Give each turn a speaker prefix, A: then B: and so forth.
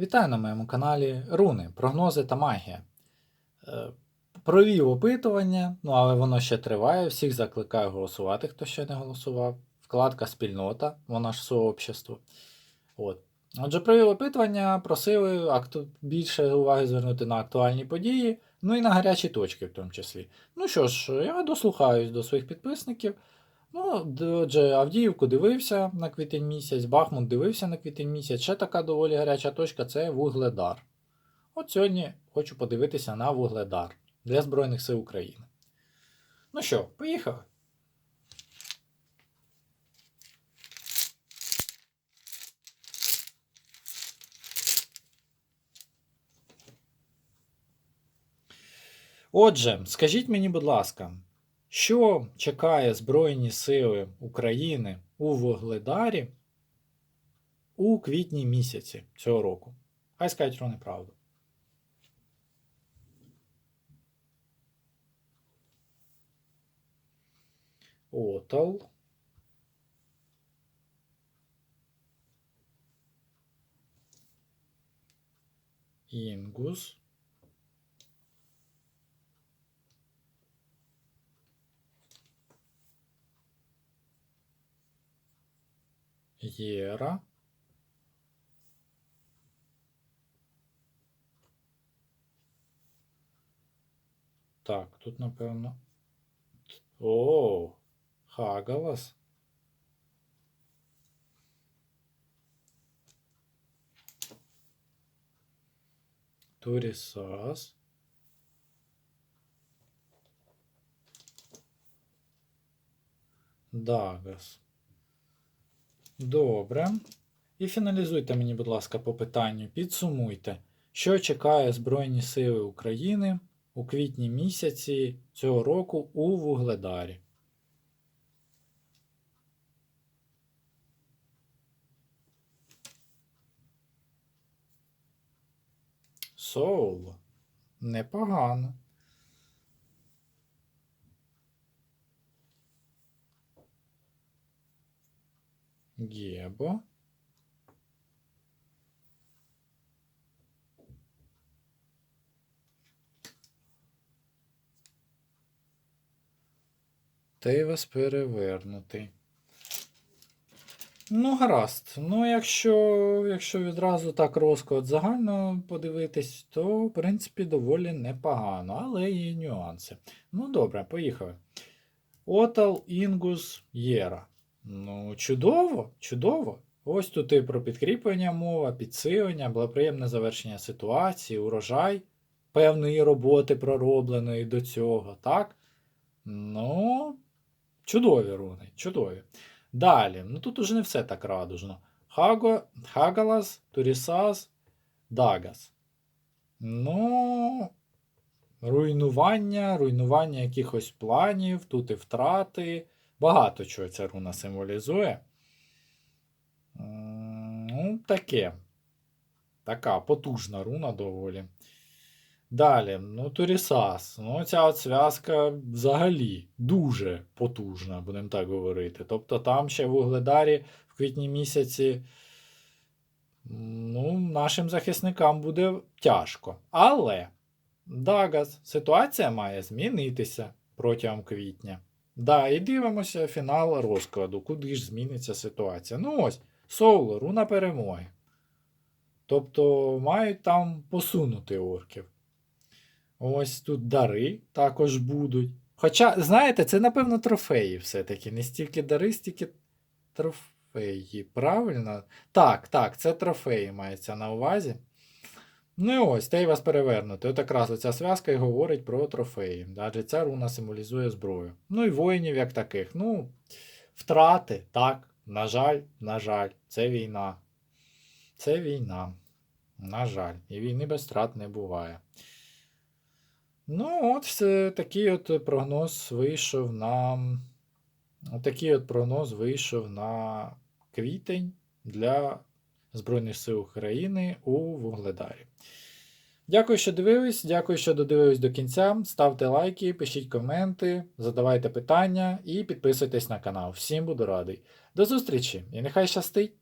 A: Вітаю на моєму каналі Руни, прогнози та магія. Е, Провів опитування, ну але воно ще триває. Всіх закликаю голосувати, хто ще не голосував. Вкладка спільнота, вона ж сообщество. От. Отже, провів опитування, просили акту... більше уваги звернути на актуальні події, ну і на гарячі точки в тому числі. Ну що ж, я дослухаюсь до своїх підписників. Ну, отже, Авдіївку дивився на квітень місяць, Бахмут дивився на квітень місяць. Ще така доволі гаряча точка це Вугледар. От сьогодні хочу подивитися на Вугледар для Збройних сил України. Ну що, поїхали. Отже, скажіть мені, будь ласка, що чекає Збройні Сили України у Вугледарі у квітні місяці цього року? Хай скажуть вони правду. Отал. Інгус. Єра. Так, тут, напевно. О, Хагалас. Турісас. Дагас. Добре. І фіналізуйте мені, будь ласка, по питанню. Підсумуйте, що чекає Збройні Сили України у квітні місяці цього року у Вугледарі. Соул. Непогано. Гебо. Тейвас перевернутий. Ну, гаразд. Ну, якщо, якщо відразу так розклад загально подивитись, то, в принципі, доволі непогано, але є нюанси. Ну, добре, поїхали. Отал, Інгус, Єра. Ну, чудово, чудово. Ось тут і про підкріплення мова, підсилення, благоприємне завершення ситуації, урожай певної роботи проробленої до цього, так? Ну, чудові руни, чудові. Далі, ну тут уже не все так радужно. Хаго, Хагалас, Турісас, Дагас. Ну, руйнування, руйнування якихось планів, тут і втрати. Багато чого ця руна символізує. Ну, таке. Така потужна руна доволі. Далі, ну, Турісас. Ну, ця от зв'язка взагалі дуже потужна, будемо так говорити. Тобто там ще в Угледарі в квітні місяці ну, нашим захисникам буде тяжко. Але, Дагас, ситуація має змінитися протягом квітня. Да, і дивимося фінал розкладу, куди ж зміниться ситуація. Ну ось, Соуло, руна перемоги. Тобто мають там посунути орків. Ось тут дари також будуть. Хоча, знаєте, це, напевно, трофеї все-таки. Не стільки дари, стільки трофеї. Правильно? Так, так, це трофеї мається на увазі. Ну і ось, вас перевернути. От якраз оця зв'язка і говорить про трофеї. Адже ця руна символізує зброю. Ну і воїнів як таких. Ну, втрати, так. На жаль, на жаль, це війна. Це війна. На жаль. І війни без втрат не буває. Ну, от такий от прогноз вийшов на. Такий от прогноз вийшов на квітень для Збройних сил України у Вугледарі. Дякую, що дивились. Дякую, що додивились до кінця. Ставте лайки, пишіть коменти, задавайте питання і підписуйтесь на канал. Всім буду радий. До зустрічі і нехай щастить!